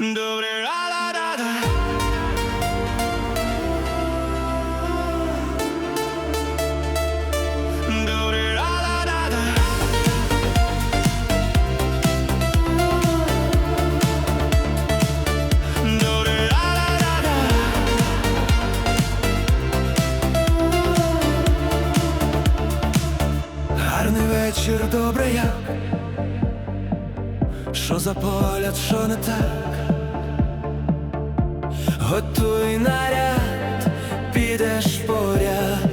Добре. Гарний вечір, добре як Що за погляд, що не так? Готуй наряд, підеш поряд,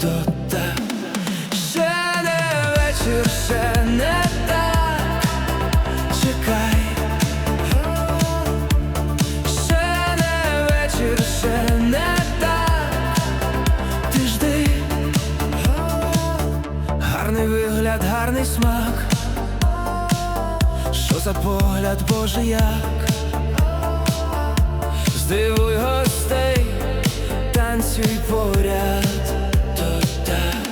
то так Ще не вечір, ще не так. Чекай. Ще не вечір, ще не так. Ти жди. Гарний вигляд, гарний смак за погляд, Боже, як. Здивуй гостей, танцюй поряд, то так.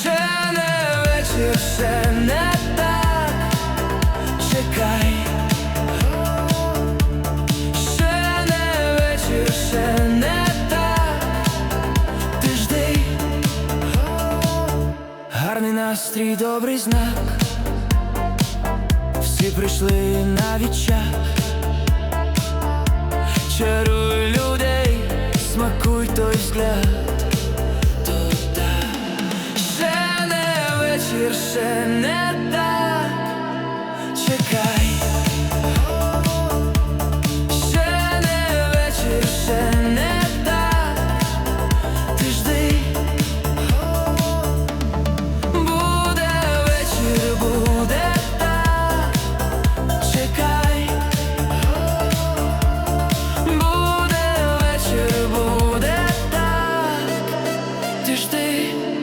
Ще не вечір, ще не так. Чекай. Ще не вечір, ще не так. Ти жди Гарний настрій, добрий знак. Зірки прийшли на вічах, чаруй людей, смакуй той взгляд, то так ще не вечір, ще не так. Чекай. away.